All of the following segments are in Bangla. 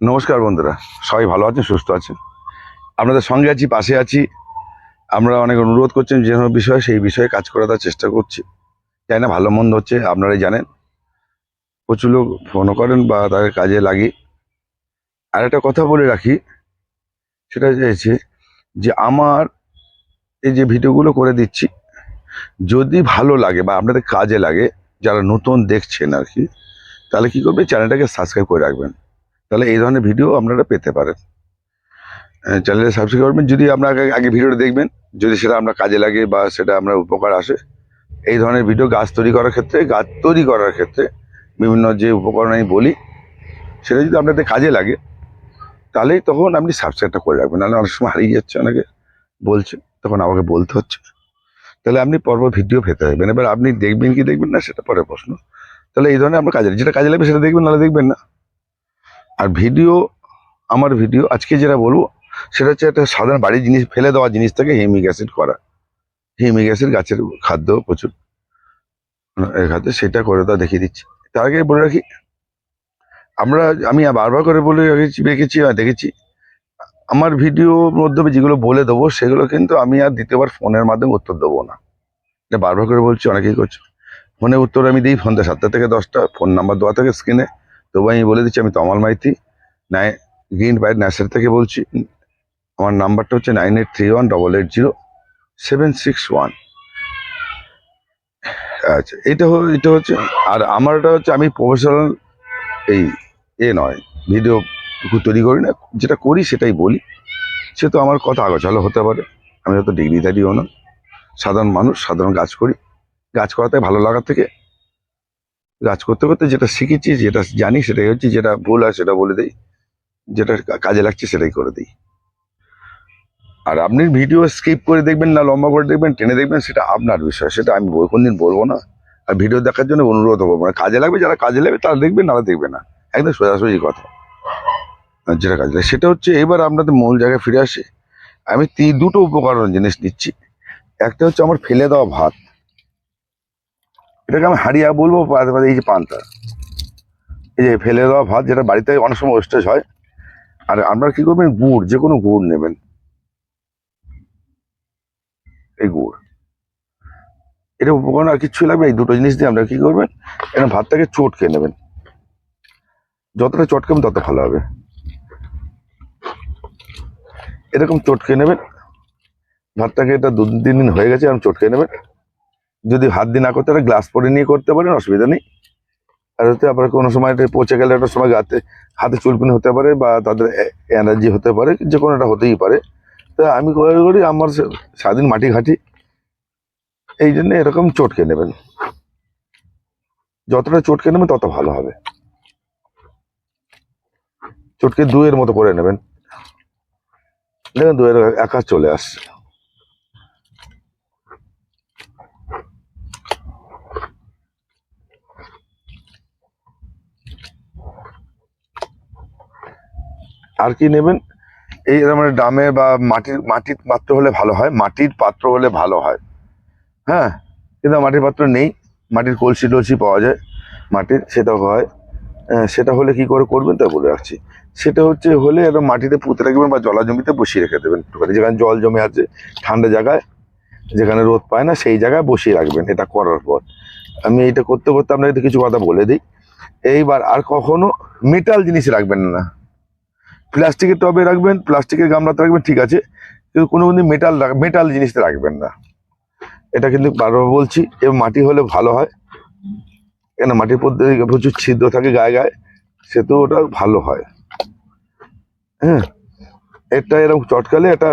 নমস্কার বন্ধুরা, সবাই ভালো আছেন, সুস্থ আছেন? আপনাদের সঙ্গে আছি, পাশে আছি। আমরা অনেক অনুরোধ করছেন যে কোনো বিষয়ে, সেই বিষয়ে কাজ করার চেষ্টা করছি। জানি না? ভালো মন্দ হচ্ছে, আপনারাই জানেন। প্রচুর লোক ফোনও করেন বা তাদের কাজে লাগি। আর একটা কথা বলে রাখি, সেটা হচ্ছে যে আমার এই যে ভিডিওগুলো করে দিচ্ছি, যদি ভালো লাগে বা আপনাদের কাজে লাগে, যারা নতুন দেখছেন আর কি, তাহলে কী করবে চ্যানেলটাকে সাবস্ক্রাইব করে রাখবেন। তাহলে এই ধরনের ভিডিও আপনারা পেতে পারেন। চ্যানেলে সাবস্ক্রাইব করবেন যদি আপনাকে আগে ভিডিওটা দেখবেন, যদি সেটা আপনার কাজে লাগে বা সেটা আপনার উপকার আসে, এই ধরনের ভিডিও গাছ তৈরি করার ক্ষেত্রে, গাছ তৈরি করার ক্ষেত্রে বিভিন্ন যে উপকরণ আমি বলি, সেটা যদি আপনাদের কাজে লাগে, তাহলেই তখন আপনি সাবস্ক্রাইবটা করে রাখবেন। নাহলে অনেক সময় হারিয়ে যাচ্ছে, অনেকে বলছে, তখন আমাকে বলতে হচ্ছে। তাহলে আপনি পর্ব ভিডিও পেতে পারবেন এবার আপনি দেখবেন কি দেখবেন না, সেটা পরে প্রশ্ন। তাহলে এই ধরনের আপনার কাজে যেটা কাজে লাগবে সেটা দেখবেন, নাহলে দেখবেন না। আর ভিডিও, আমার ভিডিও, আজকে যেটা বলব, সেটা হচ্ছে একটা সাধারণ বাড়ির জিনিস, ফেলে দেওয়া জিনিস থেকে হিমিক অ্যাসিড করা। হিমিক অ্যাসিড গাছের খাদ্য প্রচুর। খাদ্য, সেটা করে দেওয়া দেখিয়ে দিচ্ছি। তার আগে বলে রাখি, আমরা, আমি বারবার করে বলে রেখেছি দেখেছি, আমার ভিডিওর মাধ্যমে যেগুলো বলে দেবো, সেগুলো কিন্তু আমি আর দ্বিতীয়বার ফোনের মাধ্যমে উত্তর দেবো না। বারবার করে বলছি, অনেকেই করছে। ফোনে উত্তর আমি দিই ফোনটা সাতটা থেকে দশটা, ফোন নাম্বার দেওয়া থাকে স্ক্রিনে। তবু আমি বলে দিচ্ছি, আমি তমাল মাইতি নাই গ্রিন বাইট ন্যাসার থেকে বলছি। আমার নাম্বারটা হচ্ছে nine eight three one double eight zero seven six one আচ্ছা এটা এটা হচ্ছে, আর আমারটা হচ্ছে, আমি প্রফেশনাল এই এ নয় ভিডিও তৈরি করি না, যেটা করি সেটাই বলি। সে তো আমার কথা আগোছালো হতে পারে, আমি হয়তো ডিগ্রিধারীও না। সাধারণ মানুষ, সাধারণ গাছ করি। গাছ করাতে ভালো লাগার থেকে গাছ করতে করতে যেটা শিখেছি, যেটা জানি সেটাই হচ্ছে, যেটা ভুল হয় সেটা বলে দিই, যেটা কাজে লাগছে সেটাই করে দিই। আর আপনি ভিডিও স্কিপ করে দেখবেন না, লম্বা করে দেখবেন, টেনে দেখবেন, সেটা আপনার বিষয়, সেটা আমি কোনদিন বলব না। আর ভিডিও দেখার জন্য অনুরোধ হব মানে কাজে লাগবে, যারা কাজে লাগবে তারা দেখবেন নারা দেখবে না। একদম সোজাসুজি কথা। যেটা কাজে লাগে সেটা হচ্ছে এবার আপনাদের মূল জায়গায় ফিরে আসে। আমি তি, দুটো উপকরণ জিনিস নিচ্ছি। একটা হচ্ছে আমার ফেলে দেওয়া ভাত। এটাকে আমি হারিয়া বলব পাতে এই যে পান্তা। এই যে ফেলে দেওয়া ভাত যেটা বাড়িতে অনেক সময় ওয়েস্টেজ হয়, আর আপনারা কি করবেন? গুড়, যে কোনো গুড় নেবেন। এই গুড়। এটা উপকরণ আর কিচ্ছু লাগবে এই দুটো জিনিস দিয়ে আপনারা কি করবেন? এখানে ভাতটাকে চটকে নেবেন। যতটা চটকাবেন তত ভালো হবে। এরকম চটকে নেবেন। ভাতটাকে এটা দু তিন দিন হয়ে গেছে আমি চটকে নেবেন। যদি হাত দিয়ে না করতে পারে গ্লাস পরে নিয়ে করতে পারেন, অসুবিধা নেই। আর হচ্ছে আবার কোনো সময় এটা পচে গেলে একটা সময় গাতে, হাতে চুলকুনি হতে পারে বা তাদের এনার্জি হতে পারে, যে কোনো একটা হতেই পারে। তা আমি করে আমার সে- সারাদিন মাটি ঘাটি। এই জন্য এরকম চটকে নেবেন। যতটা চটকে নেবেন, তত ভালো হবে। চটকে দুয়ের মতো করে নেবেন। দেখেন দুয়ের একা চলে আসছে। আর কি নেবেন? এই মানে ডামে বা মাটির মাটির পাত্র হলে ভালো হয়, মাটির পাত্র হলে ভালো হয়। হ্যাঁ? কিন্তু মাটির পাত্র নেই, মাটির কলসি টলসি পাওয়া যায়, মাটির সেটা হয়। সেটা হলে কি করে করবেন তা বলে রাখছি। সেটা হচ্ছে হলে একদম মাটিতে পুঁতে রাখবেন বা জলা জমিতে বসিয়ে রেখে দেবেন একটুখানি। যেখানে জল জমে আছে, ঠান্ডা জায়গায়, যেখানে রোদ পায় না, সেই জায়গায় বসিয়ে রাখবেন এটা করার পর। আমি এটা করতে করতে আপনাকে কিছু কথা বলে দিই। এইবার আর কখনো মেটাল জিনিস রাখবেন না। প্লাস্টিকের টবে রাখবেন, প্লাস্টিকের গামলাতে রাখবেন, ঠিক আছে। কিন্তু কোনো কোনো মেটাল মেটাল জিনিসতে রাখবেন না। এটা কিন্তু বারবার বলছি এবং মাটি হলে ভালো হয়। কেন মাটির পদ্ধতি প্রচুর ছিদ্র থাকে গায়ে গায়ে সে তো ওটা ভালো হয়। হ্যাঁ এটা এরকম চটকালে এটা,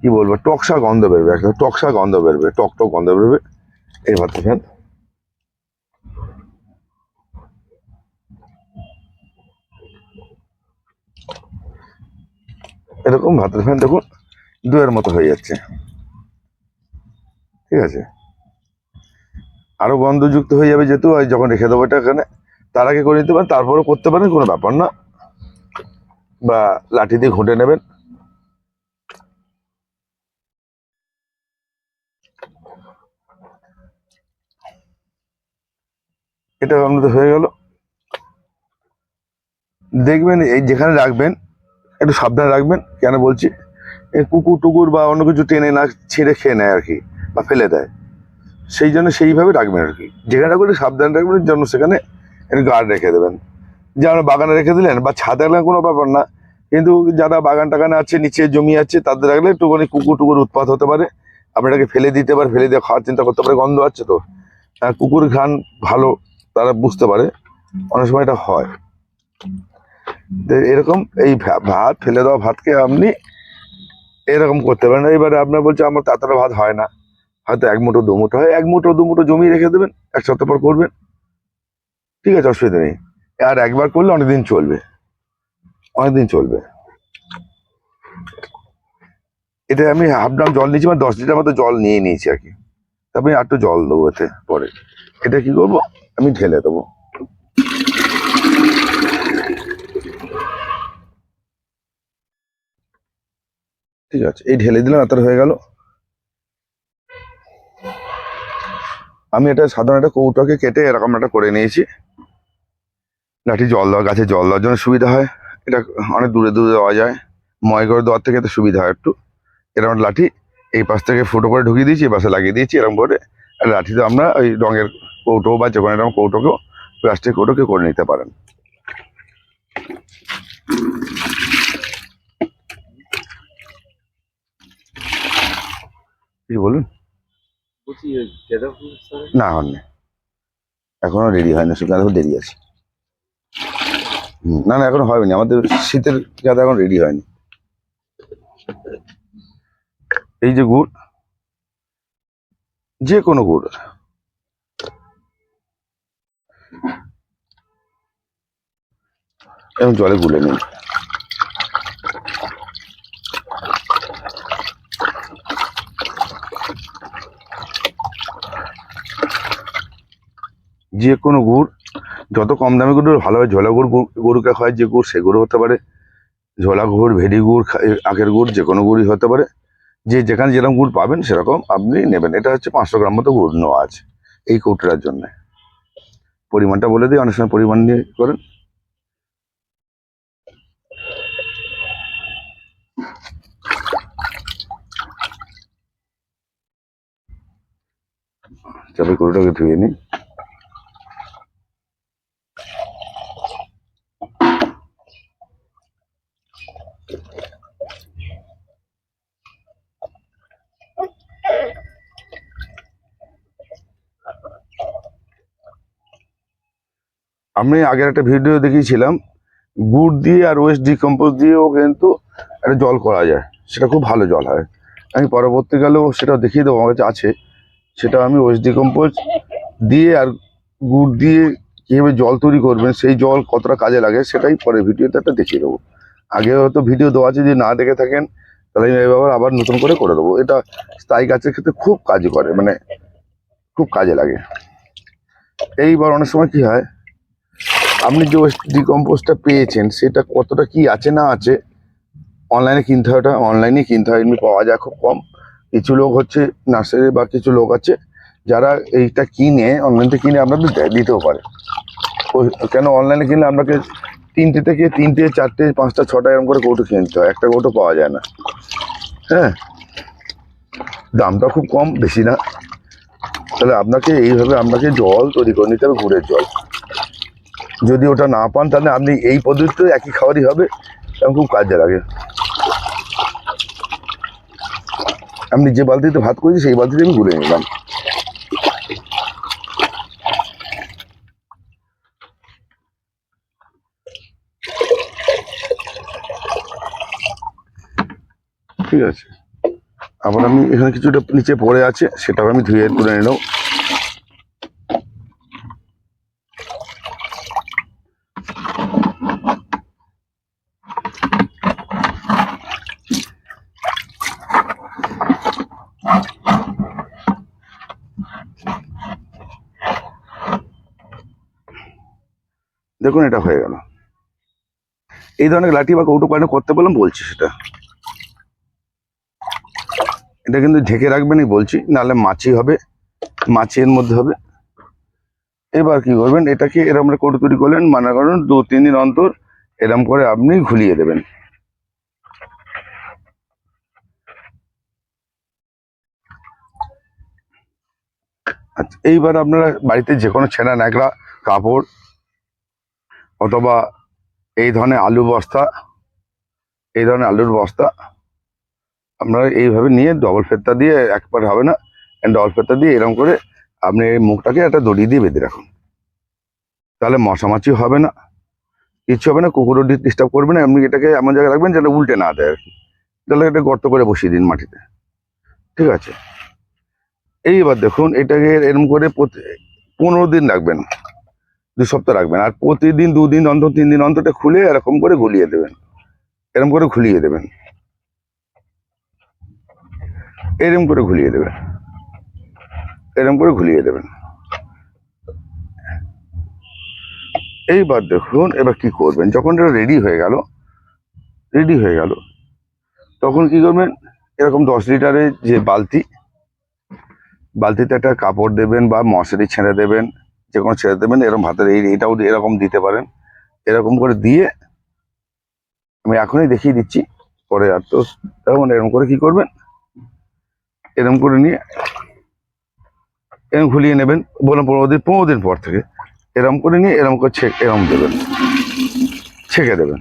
কি বলব, টকসা গন্ধ বেরবে একটা টকসা গন্ধ বেরবে, টক টক গন্ধ বেরবে। এই ফ্যান এরকম ভাতের ফ্যান দেখুন, দুয়ের মতো হয়ে যাচ্ছে। ঠিক আছে? আরও গন্ধযুক্ত হয়ে যাবে যেহেতু যখন রেখে দেবো এটা এখানে, তার আগে করে নিতে পারেন, তারপরেও করতে পারেন, কোনো ব্যাপার না। বা লাঠি দিয়ে ঘুঁটে নেবেন। এটা আপনাদের হয়ে গেল। দেখবেন, এই যেখানে রাখবেন একটু সাবধানে রাখবেন। কেন বলছি? কুকুর টুকুর বা অন্য কিছু টেনে না ছিঁড়ে খেয়ে নেয় আর কি, বা ফেলে দেয়। সেই জন্য সেইভাবে রাখবেন আর কি। যেখানে রাখবেন সাবধানে রাখবেন, যেন সেখানে গার্ড রেখে দেবেন। যেমন বাগানে রেখে দিলেন, বা ছাদে রাখলে কোনো ব্যাপার না। কিন্তু যারা বাগান টাগানে আছে, নিচে জমি আছে, তাদের রাখলে একটুখানি কুকুর টুকুর উৎপাত হতে পারে। আপনাকে ফেলে দিতে পারে, ফেলে দিয়ে খাওয়ার চিন্তা করতে পারে, গন্ধ আছে তো। কুকুর ঘ্রাণ ভালো, তারা বুঝতে পারে। অনেক সময় এটা হয়। এরকম এই ভাত ফেলে দেওয়া ভাতকে আপনি এরকম করতে পারেন। এবারে আপনার বলছে, আমার তাতারা ভাত হয় না। হয়তো এক মুঠো, দু মুঠো, হয়, এক মুঠো, দু মুঠো জমি রেখে দেবেন, এক সপ্তাহ পর করবেন। ঠিক আছে, অসুবিধা নেই। আর একবার করলে অনেকদিন চলবে। অনেকদিন চলবে। এটা আমি হাফ ড্রাম জল নিয়েছি মানে দশ লিটার মতো জল নিয়ে নিয়েছি আর কি। তারপরে আর একটু জল দেবো এতে পরে। এটা কি করব? আমি ঢেলে দেবো। ঠিক আছে, এই ঢেলে দিলাম এত হয়ে গেল। আমি এটা সাধারণ একটা কৌটাকে কেটে এরকম একটা করে নিয়েছি। লাঠি জল দেওয়া গাছে জল দেওয়ার জন্য সুবিধা হয়। এটা অনেক দূরে দূরে দেওয়া যায়। ময় করে দেওয়ার থেকে তো সুবিধা হয় একটু। এরকম লাঠি এই পাশ থেকে ফুটো করে ঢুকিয়ে দিয়েছি, এই পাশে লাগিয়ে দিয়েছি, এরকম করে। আর লাঠিতে আমরা ওই রঙের কৌটো বা যে কোনো এরকম কৌটোকেও, প্লাস্টিক কৌটোকে করে নিতে পারেন। কি বলুন? গেঁদা না হয়নি এখনও রেডি হয়নি সেখানে এখন দেরি আছে। না না এখনও হয়নি আমাদের শীতের গাদা এখন রেডি হয়নি। এই যে গুড় যে কোনো গুড়। এবং জলে গুলে নিন। যে কোনো গুড়, যত কম দামি গুড়, ভালো হয় ঝোলা গুড় গরুকে হয় যে গুড়, সে গুড় হতে পারে। ঝোলা গুড় ভেড়ি গুড় আখের গুড় যে কোনো গুড়ই হতে পারে। যে যেখানে যেরকম গুড় পাবেন, সেরকম আপনি নেবেন। এটা হচ্ছে পাঁচশো গ্রাম মতো গুড় নেওয়া আছে এই কৌটোটার জন্য। পরিমাণটা বলে দিই, অনেক সময় পরিমাণ নিয়ে করেন। চাপে কৌটোটাকে ধুয়ে নিই। আমি আগের একটা ভিডিও দেখিয়েছিলাম, গুড় দিয়ে আর ওয়েস্ট ডিকম্পোজ দিয়েও কিন্তু একটা জল করা যায়, সেটা খুব ভালো জল হয়। আমি পরবর্তীকালেও সেটা দেখিয়ে দেবো, আমার আছে। সেটা আমি ওয়েস্ট ডিকম্পোজ দিয়ে আর গুড় দিয়ে কীভাবে জল তৈরি করবেন, সেই জল কতটা কাজে লাগে, সেটাই পরে ভিডিওতে একটা দেখিয়ে দেবো। আগে হয়তো ভিডিও দেওয়া আছে, যদি না দেখে থাকেন, তাহলে আমি এবার আবার নতুন করে করে দেবো। এটা স্থায়ী গাছের ক্ষেত্রে খুব কাজ করে মানে খুব কাজে লাগে। এইবার অনেক সময় কি হয় আপনি যে ওয়েস্ট ডিকম্পোজটা পেয়েছেন, সেটা কতটা কি আছে না আছে অনলাইনে কিনতে হয় ওটা অনলাইনে কিনতে হয়, এমনি পাওয়া যায় খুব কম। কিছু লোক হচ্ছে নার্সারি বা কিছু লোক আছে, যারা এইটা কিনে অনলাইন কিনে আপনাদের দিতেও পারে। কেন অনলাইনে কিনলে আপনাকে তিনটে থেকে তিনটে, চারটে, পাঁচটা, ছটা এরকম করে কৌটো কিনতে হয়, একটা কৌটো পাওয়া যায় না। হ্যাঁ? দামটা খুব কম, বেশি না। তাহলে আপনাকে এইভাবে, আপনাকে জল তৈরি করে নিতে হবে ঘুরের জল। যদি ওটা না পান, তাহলে আপনি এই পদ্ধতিতে একই খাবারই হবে এবং খুব কাজে লাগে। আপনি যে বালতিতে ভাত করেছি, সেই বালতিতে আমি গুলে নিলাম। ঠিক আছে। আবার আমি এখানে কিছুটা নিচে পড়ে আছে, সেটাও আমি ধুয়ে তুলে নিলাম। দেখুন, এটা হয়ে গেল। এই ধরনের লাঠি বা কৌটো পালন করতে বললাম, বলছি সেটা। এটা কিন্তু ঢেকে রাখবেনই বলছি, নাহলে মাছি হবে মাছি এর মধ্যে হবে। এবার কি করবেন, এটাকে এরকম করে কৌটো তৈরি করলেন মানে করেন, দু, তিন দিন অন্তর এরম করে আপনি ঘুলিয়ে দেবেন। আচ্ছা এইবার আপনারা বাড়িতে যে কোনো ছেঁড়া ন্যাকড়া, কাপড় অথবা এই ধরনের আলু বস্তা, এই ধরনের আলুর বস্তা আপনারা এইভাবে নিয়ে ডবল ফেরতা দিয়ে একবার হবে না ডবল ফেরতা দিয়ে এরকম করে আপনি এই মুখটাকে একটা দড়ি দিয়ে বেঁধে রাখুন। তাহলে মশামাছি হবে না কিচ্ছু হবে না, কুকুরও ডিস্টার্ব করবে না আপনি এটাকে এমন জায়গায় রাখবেন যেটা উল্টে না দেয় আর কি। তাহলে এটা গর্ত করে বসিয়ে দিন মাটিতে। ঠিক আছে? এইবার দেখুন, এটাকে এরকম করে পনেরো দিন রাখবেন। দু সপ্তাহ রাখবেন। আর প্রতিদিন দুদিন অন্তর তিন দিন অন্তরটা খুলে এরকম করে ঘুলিয়ে দেবেন। এরকম করে ঘুলিয়ে দেবেন। এরকম করে ঘুলিয়ে দেবেন। এরকম করে ঘুলিয়ে দেবেন। এইবার দেখুন, এবার কি করবেন? যখন এটা রেডি হয়ে গেল রেডি হয়ে গেল, তখন কি করবেন? এরকম দশ লিটারের যে বালতি, বালতিতে একটা কাপড় দেবেন বা মশারি ছেঁড়ে দেবেন। যে কোনো ছেড়ে দেবেন এরকম হাতের এই এটাও এরকম দিতে পারেন। এরকম করে দিয়ে আমি এখনই দেখিয়ে দিচ্ছি, পরে আর তো তখন এরকম করে কি করবেন? এরকম করে নিয়ে এরকম ঘুলিয়ে নেবেন, বললাম পনেরো দিন পনেরো দিন পর থেকে এরকম করে নিয়ে এরকম করে ছেক এরকম দেবেন, ছেঁকে দেবেন।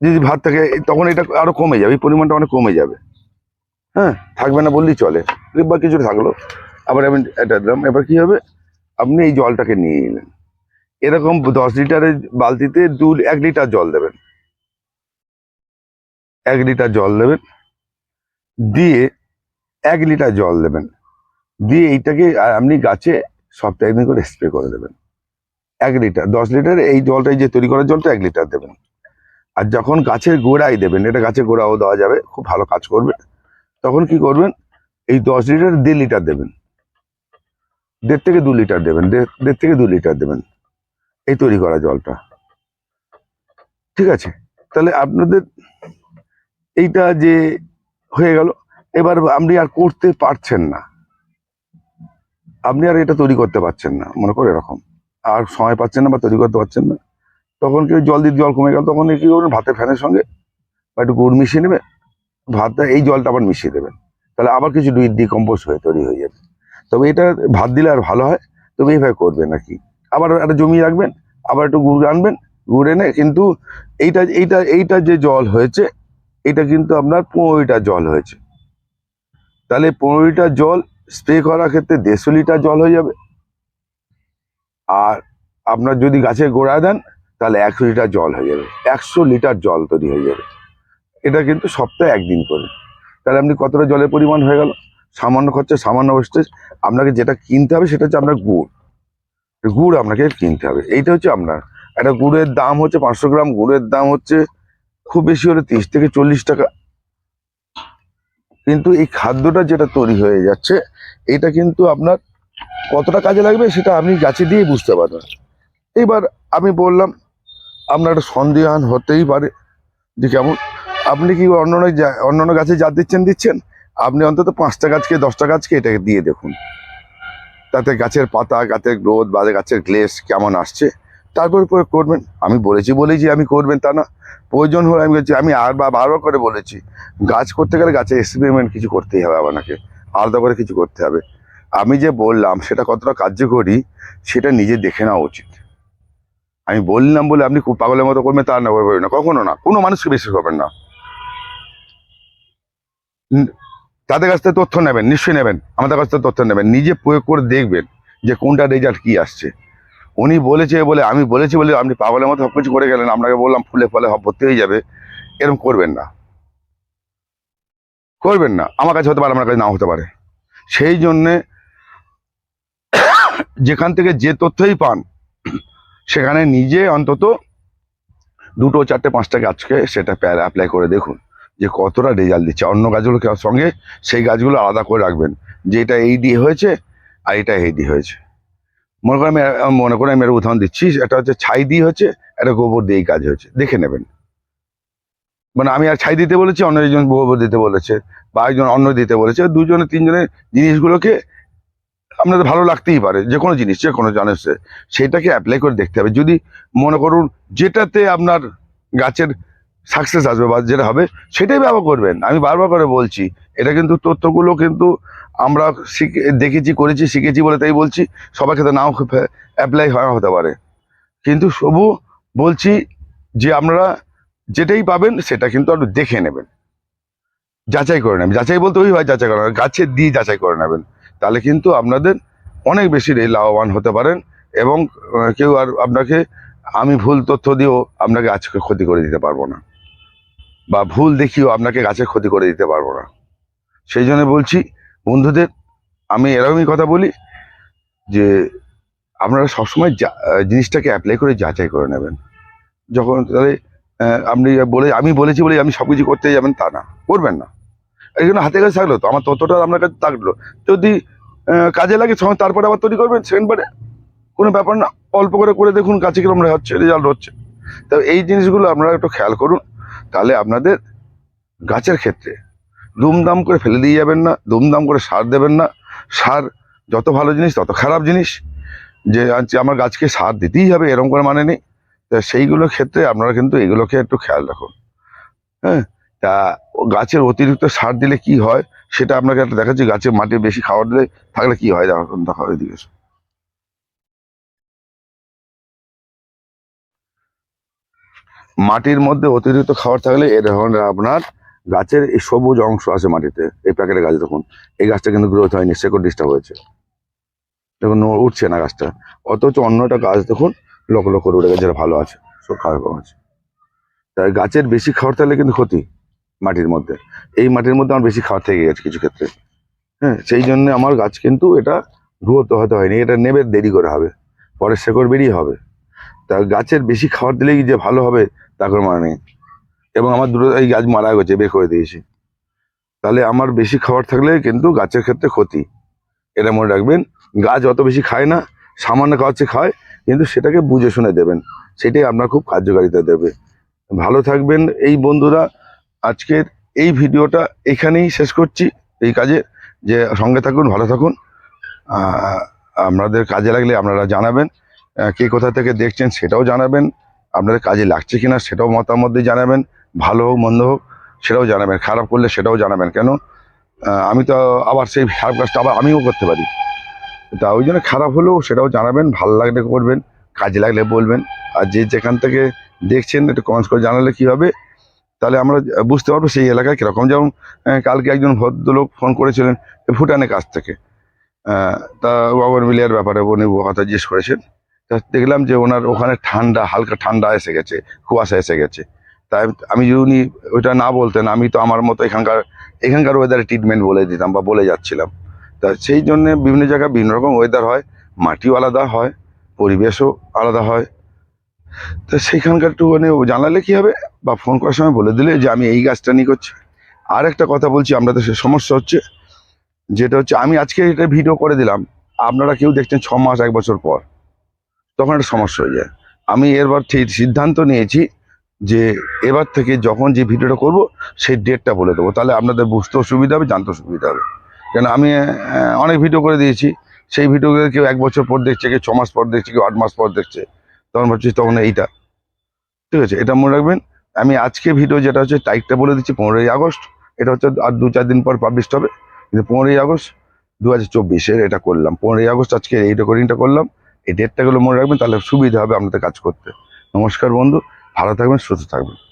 যদি ভাত থাকে, তখন এটা আরও কমে যাবে, এই পরিমাণটা অনেক কমে যাবে। হ্যাঁ থাকবে না বললেই চলে। বা কিছু থাকল। আবার আমি এটা দিলাম। এবার কী হবে? আপনি এই জলটাকে নিয়ে নিলেন এরকম দশ লিটারের বালতিতে দু, এক লিটার জল দেবেন। এক লিটার জল দেবেন। দিয়ে এক লিটার জল দেবেন। দিয়ে এইটাকে আপনি গাছে সপ্তাহে একদিন করে স্প্রে করে দেবেন। এক লিটার, দশ লিটার, এই জলটা, এই যে তৈরি করার জলটা এক লিটার দেবেন। আর যখন গাছের গোড়ায় দেবেন, এটা গাছের গোড়াও দেওয়া যাবে। খুব ভালো কাজ করবে। তখন কি করবেন? এই দশ লিটার দেড় লিটার দেবেন। দেড় থেকে দু লিটার দেবেন। দেড় থেকে দু লিটার দেবেন। এই তৈরি করা জলটা। ঠিক আছে? তাহলে আপনাদের এইটা যে হয়ে গেল, এবার আপনি আর করতে পারছেন না। আপনি আর এটা তৈরি করতে পারছেন না। মনে করে এরকম। আর সময় পাচ্ছেন না বা তৈরি করতে পারছেন না। তখন কি জল দিয়ে জল কমে গেল, তখন কি করবেন? ভাতের ফ্যানের সঙ্গে বা একটু গুড় মিশিয়ে নেবে ভাতটা, এই জলটা আবার মিশিয়ে দেবেন। তাহলে আবার কিছু ডিকম্পোজ হয়ে তৈরি হয়ে যাবে। তবে এটা ভাত দিলে আর ভালো হয়, তবে এইভাবে করবেন আর কি। আবার একটা জমি রাখবেন, আবার একটু গুড় আনবেন, গুড় এনে কিন্তু এইটা এইটা এইটা যে জল হয়েছে, এটা কিন্তু আপনার পনেরো লিটার জল হয়েছে। তাহলে পনেরো লিটার জল স্প্রে করার ক্ষেত্রে দেড়শো লিটার জল হয়ে যাবে। আর আপনার যদি গাছে গোড়া দেন, তাহলে একশো লিটার জল হয়ে যাবে। একশো লিটার জল তৈরি হয়ে যাবে। এটা কিন্তু সপ্তাহে একদিন করে। তাহলে আপনি কতটা জলের পরিমাণ হয়ে গেল? সামান্য খরচা, সামান্য ওয়েস্টেজ আপনাকে যেটা কিনতে হবে সেটা হচ্ছে আপনার গুড়। গুড় আপনাকে কিনতে হবে। এইটা হচ্ছে আপনার। একটা গুড়ের দাম হচ্ছে পাঁচশো গ্রাম, গুড়ের দাম হচ্ছে খুব বেশি হলে তিরিশ থেকে চল্লিশ টাকা। কিন্তু এই খাদ্যটা যেটা তৈরি হয়ে যাচ্ছে, এটা কিন্তু আপনার কতটা কাজে লাগবে সেটা আপনি গাছে দিয়ে বুঝতে পারবেন। এবার আমি বললাম, আপনার একটা সন্দেহান হতেই পারে যে কেমন আপনি কি অন্য অন্য অন্য অন্য গাছে যা দিচ্ছেন দিচ্ছেন? আপনি অন্তত পাঁচটা গাছকে, দশটা গাছকে এটাকে দিয়ে দেখুন। তাতে গাছের পাতা, গাছের গ্রোথ বা গাছের গ্লেস কেমন আসছে, তারপর করে করবেন। আমি বলেছি বলেই যে আমি করবেন তা না। প্রয়োজন হলে আমি বলছি, আমি আর বা, বারবার করে বলেছি, গাছ করতে গেলে গাছের এক্সপেরিমেন্ট কিছু করতেই হবে আপনাকে, আলাদা করে কিছু করতে হবে। আমি যে বললাম, সেটা কতটা কার্যকরী, সেটা নিজে দেখে নেওয়া উচিত। আমি বললাম বলে আপনি খুব পাগলের মতো করবেন তা না করবেন না, কখনো না, কোনো মানুষকে বিশ্বাস করবেন না। তাদের কাছ থেকে তথ্য নেবেন, নিশ্চয়ই নেবেন। আমাদের কাছ থেকে তথ্য নেবেন। নিজে প্রয়োগ করে দেখবেন যে কোনটা রেজাল্ট কি আসছে। উনি বলেছে বলে, আমি বলেছি বলে আপনি পাগলের মতো সব কিছু করে গেলেন, আপনাকে বললাম ফুলে ফলে সব ভর্তি হয়ে যাবে। এরকম করবেন না। করবেন না। আমার কাছে হতে পারে, আমার কাছে নাও হতে পারে। সেই জন্যে যেখান থেকে যে তথ্যই পান, সেখানে নিজে অন্তত দুটো, চারটে পাঁচটা গাছকে সেটা অ্যাপ্লাই করে দেখুন। যে কতটা রেজাল্ট দিচ্ছে। অন্য গাছগুলোকে সঙ্গে সেই গাছগুলো আলাদা করে রাখবেন। যে এটা এই দিয়ে হয়েছে আর এটা এই দিয়ে হয়েছে। মনে করেন আমি, মনে করে আমি একটা উদাহরণ দিচ্ছি, এটা হচ্ছে ছাই দিয়ে হচ্ছে, একটা গোবর দিয়ে কাজ হয়েছে। দেখে নেবেন। মানে আমি আর ছাই দিতে বলেছি, অন্য একজন গোবর দিতে বলেছে, বা একজন অন্য দিতে বলেছে, দুজনে তিনজনের জিনিসগুলোকে আপনাদের ভালো লাগতেই পারে, যে কোনো জিনিস, যে কোনো জিনিসে সেটাকে অ্যাপ্লাই করে দেখতে হবে। যদি মনে করুন যেটাতে আপনার গাছের সাকসেস আসবে বা যেটা হবে, সেটাই ব্যবহার করবেন। আমি বারবার করে বলছি, এটা কিন্তু তথ্যগুলো কিন্তু আমরা শিখে, দেখেছি, করেছি, শিখেছি বলে তাই বলছি, সবার ক্ষেত্রে নাও অ্যাপ্লাই হতে পারে। কিন্তু তবু বলছি যে আপনারা যেটাই পাবেন, সেটা কিন্তু একটু দেখে নেবেন। যাচাই করে নেবেন। যাচাই বলতে ওই হয় যাচাই করে। গাছের দিয়ে যাচাই করে নেবেন। তাহলে কিন্তু আপনাদের অনেক বেশি লাভবান হতে পারেন এবং কেউ আর আপনাকে আমি ভুল তথ্য দিয়েও আপনাকে আজকে ক্ষতি করে দিতে পারব না। বা ভুল দেখিও আপনাকে গাছের ক্ষতি করে দিতে পারব না। সেই জন্য বলছি, বন্ধুদের, আমি এরকমই কথা বলি যে, আপনারা সবসময় জিনিসটাকে অ্যাপ্লাই করে যাচাই করে নেবেন। যখন তাহলে আপনি বলে, আমি বলেছি বলে আমি সব কিছু করতে যাবেন তা না, করবেন না। এই জন্য হাতে কাছে থাকল তো, আমার ততটা আপনার কাছে থাকল। যদি কাজে লাগে সময় তারপরে আবার তৈরি করবেন সেকেন্ডবারে কোনো ব্যাপার না। অল্প করে করে দেখুন কাছে কিরম হচ্ছে রেজাল্ট হচ্ছে। তো এই জিনিসগুলো আপনারা একটু খেয়াল করুন। তাহলে আপনাদের গাছের ক্ষেত্রে দুমদাম করে ফেলে দিয়ে যাবেন না, দুমদাম করে সার দেবেন না। সার যত ভালো জিনিস, তত খারাপ জিনিস। যে আমার গাছকে সার দিতেই হবে, এরকম করে মানে নেই। তা সেইগুলোর ক্ষেত্রে আপনারা কিন্তু এগুলোকে একটু খেয়াল রাখুন। হ্যাঁ? তা গাছের অতিরিক্ত সার দিলে কি হয়? সেটা আপনাকে একটা দেখাচ্ছি। গাছে মাটি বেশি খাবার দিলে থাকলে কি হয়? দেখুন দেখা, এদিকে মাটির মধ্যে অতিরিক্ত খাবার থাকলে এ ধরনের আপনার গাছের এই সবুজ অংশ আছে মাটিতে, এই প্যাকেটের গাছ দেখুন, এই গাছটা কিন্তু গ্রোথ হয়নি শেকড় ডিস্টার্ব হয়েছে। দেখুন উঠছে না গাছটা। অথচ অন্যটা গাছ দেখুন, লক্ষ লক্ষ করে উঠে গেছে যেটা ভালো আছে, সব খাওয়ার কম আছে। তাই গাছের বেশি খাবার থাকলে কিন্তু ক্ষতি মাটির মধ্যে। এই মাটির মধ্যে আমার বেশি খাবার থেকে গেছে কিছু ক্ষেত্রে। হ্যাঁ সেই জন্য আমার গাছ কিন্তু এটা গ্রোথ হতে হয়নি, এটা নেবে দেরি করে হবে, পরে শেকড় বেরিয়ে হবে। তা গাছের বেশি খাবার দিলেই যে ভালো হবে, তা কোনো মানে নেই। এবং আমার দুটো, এই গাছ মারা গেছে, বের করে দিয়েছি। তাহলে আমার বেশি খাবার থাকলে কিন্তু গাছের ক্ষেত্রে ক্ষতি। এটা মনে রাখবেন, গাছ অত বেশি খায় না, সামান্য খাওয়ার চেয়ে খায়, কিন্তু সেটাকে বুঝে শুনে দেবেন। সেটাই আপনার খুব কার্যকারিতা দেবে। ভালো থাকবেন, এই বন্ধুরা, আজকের এই ভিডিওটা এখানেই শেষ করছি এই কাজে। যে সঙ্গে থাকুন, ভালো থাকুন। আপনাদের কাজে লাগলে আপনারা জানাবেন। কে কোথা থেকে দেখছেন সেটাও জানাবেন, আপনাদের কাজে লাগছে কিনা সেটাও মতামত দিয়ে জানাবেন, ভালো হোক, মন্দ হোক, সেটাও জানাবেন, খারাপ করলে সেটাও জানাবেন, কেন? আমি তো আবার সেই খারাপ কাজটা আবার আমিও করতে পারি। তা ওই জন্য খারাপ হলেও সেটাও জানাবেন, ভালো লাগলে করবেন, কাজে লাগলে বলবেন, আর যে যেখান থেকে দেখছেন একটু কমেন্টস করে জানালে কি হবে? তাহলে আমরা বুঝতে পারব সেই এলাকায় কীরকম যেমন কালকে একজন ভদ্রলোক ফোন করেছিলেন ভুটানের কাছ থেকে। তা বাবর মিলিয়ার ব্যাপারে উনি কথা জিজ্ঞেস করেছেন। তা দেখলাম যে ওনার ওখানে ঠান্ডা, হালকা ঠান্ডা এসে গেছে, কুয়াশা এসে গেছে। তাই আমি যদি উনি ওইটা না বলতেন, আমি তো আমার মতো এখানকার এখানকার ওয়েদারে ট্রিটমেন্ট বলে দিতাম বা বলে যাচ্ছিলাম। তা সেই জন্য বিভিন্ন জায়গায় বিভিন্ন রকম ওয়েদার হয়, মাটিও আলাদা হয়, পরিবেশও আলাদা হয়। তো সেইখানকার একটু মানে জানালে কী হবে বা ফোন করার সময় বলে দিলে যে আমি এই গাছটা নিয়ে করছি। আর একটা কথা বলছি, আমরা তো সে সমস্যা হচ্ছে, যেটা হচ্ছে আমি আজকে এটা ভিডিও করে দিলাম, আপনারা কেউ দেখছেন ছ মাস, এক বছর পর। তখন একটা সমস্যা হয়ে যায়। আমি এরবার ঠিক সিদ্ধান্ত নিয়েছি যে এবার থেকে যখন যে ভিডিওটা করব, সেই ডেটটা বলে দেবো। তাহলে আপনাদের বুঝতেও সুবিধা হবে জানতেও সুবিধা হবে। কেন আমি অনেক ভিডিও করে দিয়েছি। সেই ভিডিওগুলো কেউ এক বছর পর দেখছে, কেউ ছ মাস পর দেখছে, কেউ আট মাস পর দেখছে। তখন ভাবছি তখন এইটা। ঠিক আছে, এটা মনে রাখবেন। আমি আজকে ভিডিও যেটা হচ্ছে, তারিখটা বলে দিচ্ছি, পনেরোই আগস্ট। এটা হচ্ছে আর দু চার দিন পর পাবলিশ হবে। কিন্তু পনেরোই আগস্ট দু হাজার চব্বিশের এটা করলাম। পনেরোই আগস্ট আজকে এই রেকর্ডিংটা করলাম। এই ডেটটাগুলো মনে রাখবেন, তাহলে সুবিধা হবে আপনাদের কাজ করতে। নমস্কার বন্ধু, ভালো থাকবেন, সুস্থ থাকবেন।